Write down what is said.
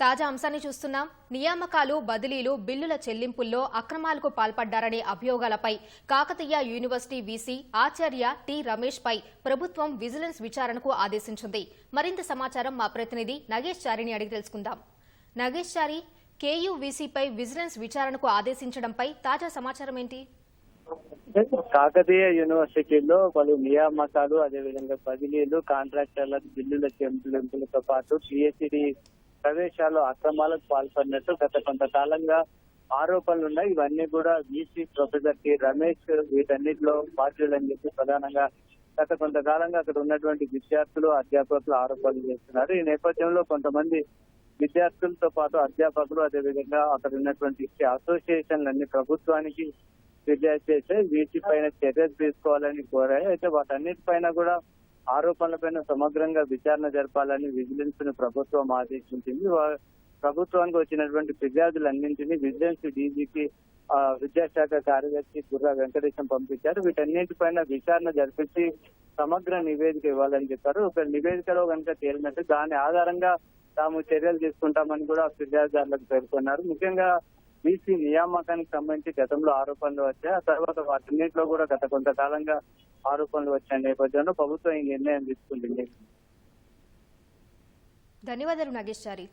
తాజా అంశాన్ని చూస్తున్నాం. నియామకాలు బదిలీలు బిల్లుల చెల్లింపుల్లో అక్రమాలకు పాల్పడ్డారనే అభియోగాలపై కాకతీయ యూనివర్సిటీ వీసీ ఆచార్య టి రమేష్ పై ప్రభుత్వం విజిలెన్స్ విచారణకు ఆదేశించింది. మరింత సమాచారం మా ప్రతినిధి నగేష్ చారిని అడిగి తెలుసుకుందాం. నగేష్ చారి కేయూవీసీపై విజిలెన్స్ విచారణకు ఆదేశించడంపై తాజా సమాచారం ఏంటి? కాకతీయ యూనివర్సిటీలో పలు నియామకాలు అదేవిధంగా బదిలీలు కాంట్రాక్టర్ల బిల్లుల చెల్లింపులతో పాటు పిహెచ్డి ప్రవేశాలు అక్రమాలకు పాల్పడినట్టు గత కొంతకాలంగా ఆరోపణలు ఉన్నాయి. ఇవన్నీ కూడా వీసీ ప్రొఫెసర్ టి రమేష్ వీటన్నిటిలో బాధ్యులని చెప్పి ప్రధానంగా గత కొంతకాలంగా అక్కడ ఉన్నటువంటి విద్యార్థులు అధ్యాపకులు ఆరోపణలు చేస్తున్నారు. ఈ నేపథ్యంలో కొంతమంది విద్యార్థులతో పాటు అధ్యాపకులు అదేవిధంగా అక్కడ ఉన్నటువంటి అసోసియేషన్లన్నీ ప్రభుత్వానికి ఫిర్యాదు చేస్తే వీటి పైన చర్యలు తీసుకోవాలని కోరాయి. అయితే వాటన్నిటిపైన కూడా ఆరోపణలపైన సమగ్రంగా విచారణ జరపాలని విజిలెన్స్ను ప్రభుత్వం ఆదేశించింది. ప్రభుత్వానికి వచ్చినటువంటి ఫిర్యాదులన్నింటినీ విజిలెన్స్ డీజీపీ విద్యాశాఖ కార్యదర్శి గుర్రా వెంకటేశం పంపించారు. వీటన్నిటిపైన విచారణ జరిపించి సమగ్ర నివేదిక ఇవ్వాలని చెప్పారు. ఒక నివేదికలో కనుక తేలినట్టు దాని ఆధారంగా తాము చర్యలు తీసుకుంటామని కూడా ఫిర్యాదుదారులకు పేర్కొన్నారు. ముఖ్యంగా బీసీ నియామకానికి సంబంధించి గతంలో ఆరోపణలు వచ్చాయి. ఆ తర్వాత వాటన్నిటిలో కూడా గత కొంతకాలంగా ఆరోపణలు వచ్చిన నేపథ్యంలో ప్రభుత్వం ఈ నిర్ణయం తీసుకుంటుంది ధన్యవాదాలు నాగేశ్వరి